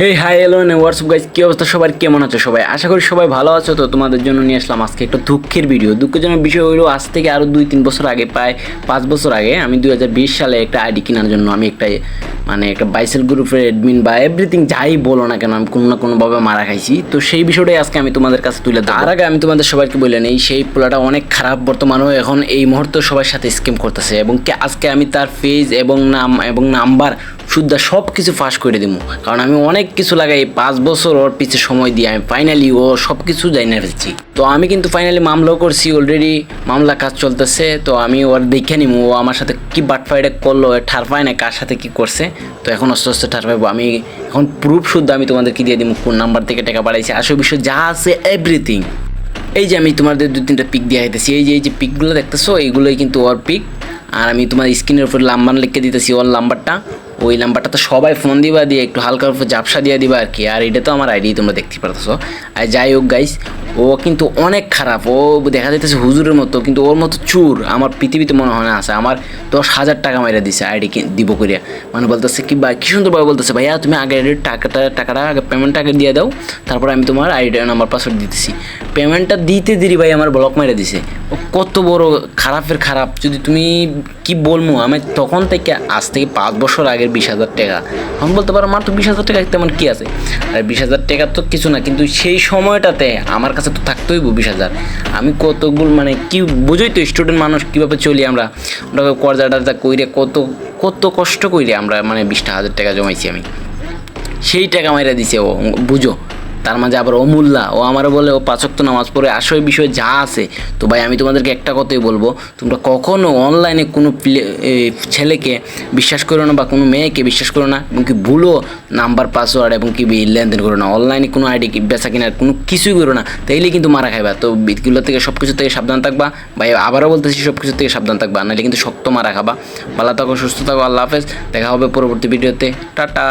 হে hi hello নে WhatsApp guys কী অবস্থা? সবার কেমন আছো সবাই? আশা করি সবাই ভালো আছো। তো তোমাদের জন্য নিয়ে আসলাম আজকে একটা দুঃখের ভিডিও দুঃখজনক বিষয় হলো, আজ থেকে আরও দুই তিন বছর আগে, প্রায় পাঁচ বছর আগে, আমি দুই হাজার বিশ সালে একটা আইডি কেনার জন্য আমি একটা মানে একটা বাইসেল গ্রুপের অ্যাডমিন বা এভরিথিং যাই বলো না কেন, আমি কোনো না কোনোভাবে মারা খাইছি। তো সেই বিষয়টাই আজকে আমি তোমাদের কাছে তুলে তার আগে আমি তোমাদের সবাইকে বলে নেই, সেই পোলাটা অনেক খারাপ বর্তমানেও এখন এই মুহূর্তে সবার সাথে স্কিম করতেছে। এবং আজকে আমি তার ফেজ এবং নাম এবং নাম্বার শুদ্ধা সব কিছু ফাঁস করে দিব কারণ আমি অনেক কিছু লাগাই, পাঁচ বছর ওর পিছে সময় দিয়ে আমি ফাইনালি ও সব কিছু জানিয়ে ফেলছি। তো আমি কিন্তু ফাইনালি মামলাও করছি অলরেডি মামলা কাজ চলতেছে, তো আমি ওর দেখে নিব ও আমার সাথে কি বাটফাইটা করল ঠার পায় না, কার সাথে কি করছে। তো এখন আস্তে আস্তে ঠার পাইবো। আমি এখন প্রুফ শুদ্ধ আমি তোমাদেরকে দিয়ে দিব কোন নাম্বার থেকে টাকা বাড়াইছি, আসল বিষয় যা আছে এভরিথিং এই যে আমি তোমাদের দু তিনটা পিক দিয়ে দিতেছি এই যে এই যে পিকগুলো দেখতেছো, এইগুলোই কিন্তু ওর পিক আর আমি তোমার স্ক্রিনের উপর নাম্বার লিখে দিতেছি, ওর নাম্বারটা। ওই নাম্বারটা তো সবাই ফোন দিবা দিয়ে, একটু হালকার উপর জাপসা দিয়ে দিবা আর কি। আর এটা তো আমার আইডি তোমরা দেখতে পারতেছো। আর যাই হোক গাইস ও কিন্তু অনেক খারাপ। ও দেখা যাইতেছে হুজুরের মতো, কিন্তু ওর মতো চুর আমার পৃথিবীতে মনে হয় না আছে। আমার দশ হাজার টাকা মাইরা দিছে আইডি দিব করিয়া মানে বলতেছে কি, ভাই, কি সুন্দরভাবে বলতেছে, ভাইয়া, তুমি আগে আইডির টাকাটা টাকাটা আগে পেমেন্টটা আগে দিয়ে দাও, তারপর আমি তোমার আইডি নাম্বার পাসওয়ার্ড দিতেছি। পেমেন্টটা দিতে দিরি ভাই, আমার ব্লক মেরে দিছে। ও কত বড় খারাপের খারাপ। যদি তুমি কি বলব আমি তখন থেকে আজ থেকে পাঁচ বছর আগের বিশ হাজার টাকা। এখন বলতে পারো, আমার তো বিশ হাজার টাকা তেমন কি আছে? আর বিশ হাজার টাকা তো কিছু না, কিন্তু সেই সময়টাতে আমার কাছে তো থাকতেই বিশ হাজার। আমি কতগুলো মানে কি বুঝোই তো স্টুডেন্ট মানুষ কীভাবে চলি আমরা। ওটাকে কর্জা টার্জা কইরে কত কত কষ্ট কইরে আমরা মানে বিশটা হাজার টাকা জমাইছি আমি। সেই টাকা মাইরা দিছে ও, বুঝো? তার মাঝে আবার অমূল্যা। ও আমার বলে, ও পাঁচক্ত নামাজ পড়ে আসল বিষয় যা আছে। তো ভাই, আমি তোমাদেরকে একটা কথাই বলব, তোমরা কখনো অনলাইনে কোনো ছেলেকে বিশ্বাস করো না বা কোনো মেয়েকে বিশ্বাস করো না এবং কি ভুলো নাম্বার পাসওয়ার্ড এবং কি লেনদেন করো না। অনলাইনে কোনো আইডি বেচা কিনার কোনো কিছুই করো না, তাইলে কিন্তু মারা খাইবা। তো বিদগুলো থেকে সব কিছু থেকে সাবধান থাকবা। ভাই, আবারও বলতেছি সব কিছু থেকে সাবধান থাকবা, নাহলে কিন্তু শক্ত মারা খাবা। ভালো থাকো, সুস্থ থাকো, আল্লাহ হাফেজ। দেখা হবে পরবর্তী ভিডিওতে। টাটা।